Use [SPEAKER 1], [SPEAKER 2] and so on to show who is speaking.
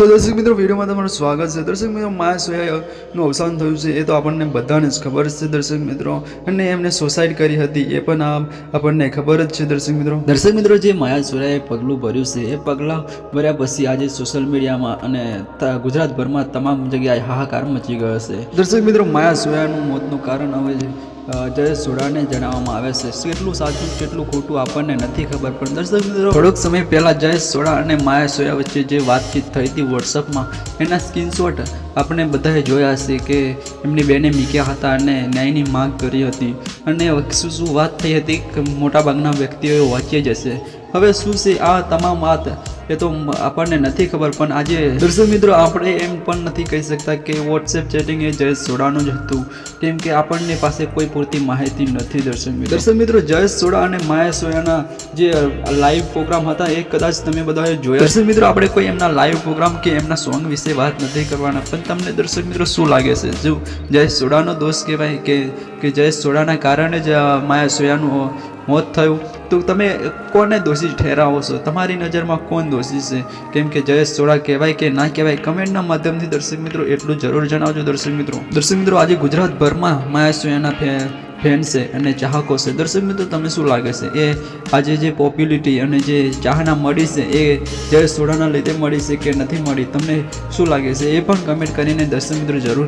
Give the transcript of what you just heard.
[SPEAKER 1] તો દર્શક મિત્રો વિડીયોમાં તમારું સ્વાગત છે. દર્શક મિત્રો મા સોયાનું અવસાન થયું છે એ તો આપણને બધાને જ ખબર છે દર્શક મિત્રો. અને એમને સુસાઇડ કરી હતી એ પણ આમ આપણને ખબર જ છે દર્શક મિત્રો.
[SPEAKER 2] દર્શક મિત્રો જે માયા સોયાએ પગલું ભર્યું છે એ પગલાં ભર્યા પછી આજે સોશિયલ મીડિયામાં અને ગુજરાતભરમાં તમામ જગ્યાએ હાહાકાર મચી ગયો છે
[SPEAKER 1] દર્શક મિત્રો માયા સોયાનું મોતનું કારણ હવે જયેશ સોડાને જણાવવામાં આવે છે, કેટલું સાચું, કેટલું ખોટું આપણને નથી ખબર, પણ દર્શક મિત્રો, થોડોક સમય પહેલાં જયેશ સોડા અને માયા સોયા વચ્ચે જે વાતચીત થઈ હતી વોટ્સઅપમાં, એના સ્ક્રીનશોટ આપણે બધાએ જોયા છે કે એમની બેને મીક્યા હતા અને ન્યાયની માંગ કરી હતી. અને શું શું વાત થઈ હતી કે મોટાભાગના વ્યક્તિઓએ વાંચી જ હશે. હવે શું છે? આ તમામ વાત એ તો આપણને નથી ખબર પણ આજે દર્શક મિત્રો આપણે એમ પણ નથી કહી શકતા કે વોટ્સએપ ચેટિંગ એ જયેશ સોડાનું જ હતું. કેમ કે આપણને પાસે કોઈ પૂરતી માહિતી નથી દર્શક મિત્રો. દર્શક મિત્રો જયેશ સોડા અને માયા સોયાના જે લાઈવ પ્રોગ્રામ હતા એ કદાચ તમે બધાએ જોયા. દર્શક મિત્રો આપણે કોઈ એમના લાઈવ પ્રોગ્રામ કે એમના સોંગ વિશે વાત નથી કરવાના પણ તમને દર્શક મિત્રો શું લાગે છે? જો જયેશ સોડાનો દોષ કહેવાય કે કે જયેશ સોડાના કારણે જ માયા સોયાનું મોત થયું. તો તમે કોને દોષી ઠેરાવો છો? તમારી નજરમાં કોણ દોષી છે? કેમ કે જયેશ સોડા કહેવાય કે ના કહેવાય, કમેન્ટના માધ્યમથી દર્શક મિત્રો એટલું જરૂર જણાવજો દર્શક મિત્રો. દર્શક મિત્રો, આજે ગુજરાતભરમાં માયાસુયાના ફેન છે અને ચાહકો છે? દર્શક મિત્રો, તમને શું લાગે છે? એ આજે જે પોપ્યુલિટી અને જે ચાહના મળી છે, એ જયેશ સોડાના લીધે મળી છે કે નથી મળી? તમને શું લાગે છે? એ પણ કમેન્ટ કરીને દર્શક મિત્રો જરૂર